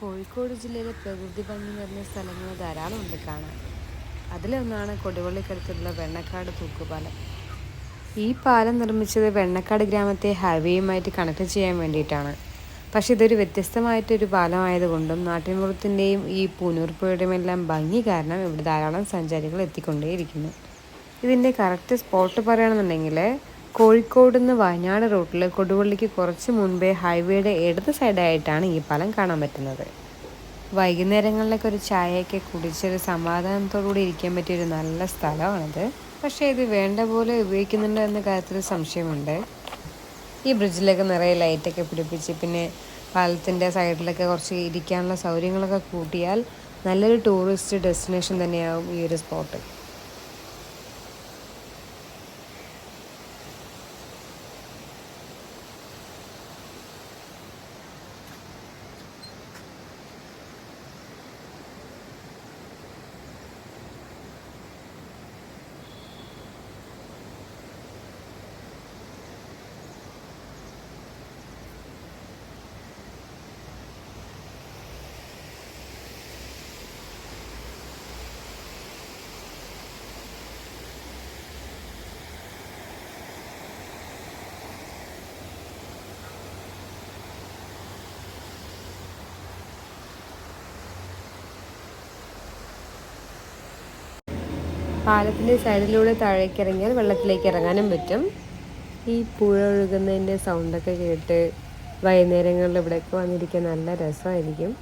കോഴിക്കോട് ജില്ലയിലെ പ്രകൃതി ഭംഗി നിറഞ്ഞ സ്ഥലങ്ങൾ ധാരാളം ഉണ്ട് കാണാൻ. അതിലൊന്നാണ് കൊടുവള്ളിക്കടുത്തുള്ള വെണ്ണക്കാട് തൂക്കുപാലം. ഈ പാലം നിർമ്മിച്ചത് വെണ്ണക്കാട് ഗ്രാമത്തെ ഹൈവേയുമായിട്ട് കണക്ട് ചെയ്യാൻ വേണ്ടിയിട്ടാണ്. പക്ഷെ ഇതൊരു വ്യത്യസ്തമായിട്ടൊരു പാലമായതുകൊണ്ടും നാട്ടിൻപുറത്തിന്റെയും ഈ പൂനൂർപ്പുഴയുടെയും എല്ലാം ഭംഗി കാരണം ഇവിടെ ധാരാളം സഞ്ചാരികൾ എത്തിക്കൊണ്ടേയിരിക്കുന്നു. ഇതിന്റെ കറക്റ്റ് സ്പോട്ട് പറയുകയാണെന്നുണ്ടെങ്കിൽ കോഴിക്കോട് നിന്ന് വയനാട് റൂട്ടിൽ കൊടുവള്ളിക്ക് കുറച്ച് മുൻപേ ഹൈവേയുടെ ഇടത് സൈഡായിട്ടാണ് ഈ പാലം കാണാൻ പറ്റുന്നത്. വൈകുന്നേരങ്ങളിലൊക്കെ ഒരു ചായയൊക്കെ കുടിച്ചൊരു സമാധാനത്തോടുകൂടി ഇരിക്കാൻ പറ്റിയ ഒരു നല്ല സ്ഥലമാണിത്. പക്ഷേ ഇത് വേണ്ട പോലെ ഉപയോഗിക്കുന്നുണ്ടോ എന്ന കാര്യത്തിൽ സംശയമുണ്ട്. ഈ ബ്രിഡ്ജിലൊക്കെ നിറയെ ലൈറ്റൊക്കെ പിടിപ്പിച്ച് പിന്നെ പാലത്തിന്റെ സൈഡിലൊക്കെ കുറച്ച് ഇരിക്കാനുള്ള സൗകര്യങ്ങളൊക്കെ കൂട്ടിയാൽ നല്ലൊരു ടൂറിസ്റ്റ് ഡെസ്റ്റിനേഷൻ തന്നെയാവും ഈ ഒരു സ്പോട്ട്. പാലത്തിന്റെ സൈഡിലൂടെ താഴേക്ക് ഇറങ്ങിയാൽ വെള്ളത്തിലേക്ക് ഇറങ്ങാനും പറ്റും. ഈ പുഴ ഒഴുകുന്നതിന്റെ സൗണ്ടൊക്കെ കേട്ട് വൈകുന്നേരങ്ങളിൽ ഇവിടെയൊക്കെ വന്നിരിക്കാൻ നല്ല രസമായിരിക്കും.